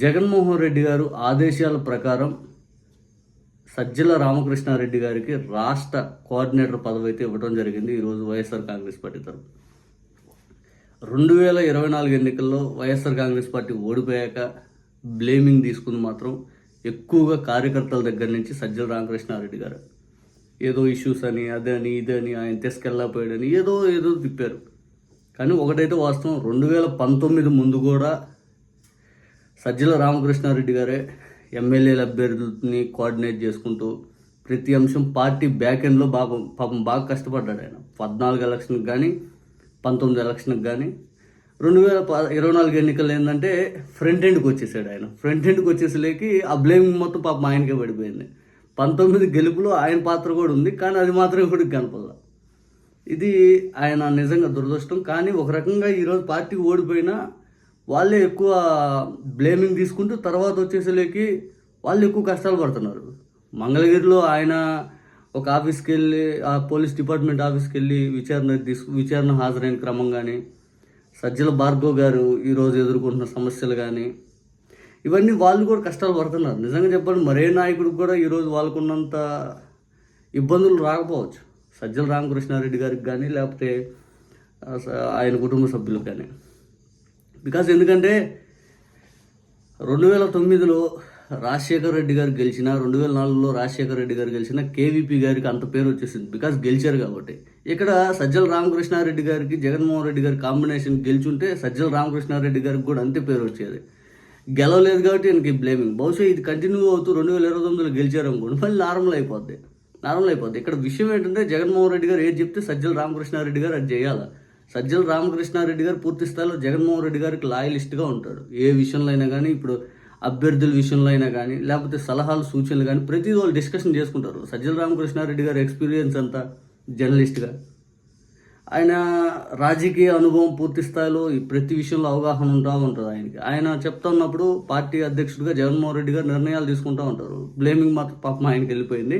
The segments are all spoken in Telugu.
జగన్మోహన్ రెడ్డి గారు ఆదేశాల ప్రకారం సజ్జల రామకృష్ణారెడ్డి గారికి రాష్ట్ర కోఆర్డినేటర్ పదవి అయితే ఇవ్వడం జరిగింది ఈరోజు వైఎస్ఆర్ కాంగ్రెస్ పార్టీ తరఫు రెండు వేల ఇరవై నాలుగు ఎన్నికల్లో వైఎస్ఆర్ కాంగ్రెస్ పార్టీ ఓడిపోయాక బ్లేమింగ్ తీసుకుంది మాత్రం ఎక్కువగా కార్యకర్తల దగ్గర నుంచి సజ్జల రామకృష్ణారెడ్డి గారు. ఏదో ఇష్యూస్ అని అదని ఇదని ఆయన తీసుకెళ్ళకపోయాడని ఏదో ఏదో తిప్పారు. కానీ ఒకటైతే వాస్తవం రెండు వేల పంతొమ్మిది ముందు కూడా సజ్జల రామకృష్ణారెడ్డి గారే ఎమ్మెల్యేల అభ్యర్థుల్ని కోఆర్డినేట్ చేసుకుంటూ ప్రతి అంశం పార్టీ బ్యాక్ ఎండ్లో బాగా పాపం బాగా కష్టపడ్డాడు ఆయన. పద్నాలుగు ఎలక్షన్కి కానీ పంతొమ్మిది ఎలక్షన్కి కానీ రెండు వేల ప ఇరవై నాలుగు ఎన్నికలు ఏంటంటే ఫ్రంట్ ఎండ్కి వచ్చేసాడు ఆయన. ఫ్రంట్ ఎండ్కి వచ్చేసలేకి ఆ బ్లేమ్ మొత్తం పాపం ఆయనకే పడిపోయింది. పంతొమ్మిది గెలుపులో ఆయన పాత్ర కూడా ఉంది కానీ అది మాత్రం ఇప్పటికి కనపడదు ఇది ఆయన నిజంగా దురదృష్టం. కానీ ఒక రకంగా ఈరోజు పార్టీ ఓడిపోయినా వాళ్ళే ఎక్కువ బ్లేమింగ్ తీసుకుంటూ తర్వాత వచ్చేసరికి వాళ్ళు ఎక్కువ కష్టాలు పడుతున్నారు. మంగళగిరిలో ఆయన ఒక ఆఫీస్కి వెళ్ళి ఆ పోలీస్ డిపార్ట్మెంట్ ఆఫీస్కి వెళ్ళి విచారణ తీసుకు విచారణ హాజరైన క్రమం కానీ సజ్జల భార్గవ్ గారు ఈరోజు ఎదుర్కొంటున్న సమస్యలు కానీ ఇవన్నీ వాళ్ళు కూడా కష్టాలు పడుతున్నారు. నిజంగా చెప్పండి మరే నాయకుడికి కూడా ఈరోజు వాళ్ళకున్నంత ఇబ్బందులు రాకపోవచ్చు. సజ్జల రామకృష్ణారెడ్డి గారికి కానీ లేకపోతే స- ఆయన కుటుంబ సభ్యులకు కానీ బికాజ్ ఎందుకంటే రెండు వేల తొమ్మిదిలో రాజశేఖర్ రెడ్డి గారు గెలిచిన రెండు వేల నాలుగులో రాజశేఖర్ రెడ్డి గారు గెలిచిన కేవీపీ గారికి అంత పేరు వచ్చేసింది. బికాజ్ గెలిచారు కాబట్టి. ఇక్కడ సజ్జల రామకృష్ణారెడ్డి గారికి జగన్మోహన్ రెడ్డి గారి కాంబినేషన్ గెలిచుంటే సజ్జల రామకృష్ణారెడ్డి గారికి కూడా అంతే పేరు వచ్చేది. గెలవలేదు కాబట్టి ఈయనకి బ్లేమింగ్ బహుశా ఇది కంటిన్యూ అవుతూ రెండు వేల ఇరవై తొమ్మిదిలో గెలిచారు అనుకోండి మళ్ళీ నార్మల్ అయిపోద్ది. నార్మల్ అయిపోద్ది. ఇక్కడ విషయం ఏంటంటే జగన్మోహన్ రెడ్డి గారు ఏది చెప్తే సజ్జల రామకృష్ణారెడ్డి గారు అది చేయాలి? సజ్జల రామకృష్ణారెడ్డి గారు పూర్తి స్థాయిలో జగన్మోహన్ రెడ్డి గారికి లాయలిస్ట్గా ఉంటాడు. ఏ విషయంలో అయినా కానీ ఇప్పుడు అభ్యర్థుల విషయంలో అయినా కానీ లేకపోతే సలహాలు సూచనలు కానీ ప్రతి వాళ్ళు డిస్కషన్ చేసుకుంటారు. సజ్జల రామకృష్ణారెడ్డి గారి ఎక్స్పీరియన్స్ అంతా జర్నలిస్ట్గా ఆయన రాజకీయ అనుభవం పూర్తి స్థాయిలో ఈ ప్రతి విషయంలో అవగాహన ఉంటా ఉంటుంది ఆయనకి. ఆయన చెప్తా ఉన్నప్పుడు పార్టీ అధ్యక్షుడిగా జగన్మోహన్ రెడ్డి గారు నిర్ణయాలు తీసుకుంటూ ఉంటారు. బ్లేమింగ్ మాత్రం పాపం ఆయనకి వెళ్ళిపోయింది.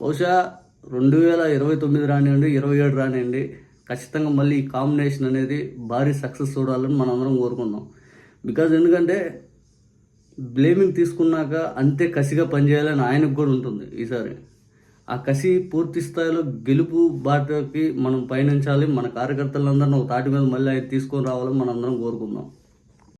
బహుశా రెండు వేల ఇరవై తొమ్మిది రానివ్వండి ఇరవై ఏడు రానివ్వండి ఖచ్చితంగా మళ్ళీ ఈ కాంబినేషన్ అనేది భారీ సక్సెస్ చూడాలని మనం అందరం కోరుకుందాం. బికాజ్ ఎందుకంటే బ్లేమింగ్ తీసుకున్నాక అంతే కసిగా పనిచేయాలని ఆయనకు కూడా ఉంటుంది ఈసారి. ఆ కసి పూర్తి స్థాయిలో గెలుపు బాటకి మనం పయనించాలి. మన కార్యకర్తలందరినీ ఒక తాటి మీద మళ్ళీ ఆయన తీసుకొని రావాలని మనం అందరం కోరుకుందాం.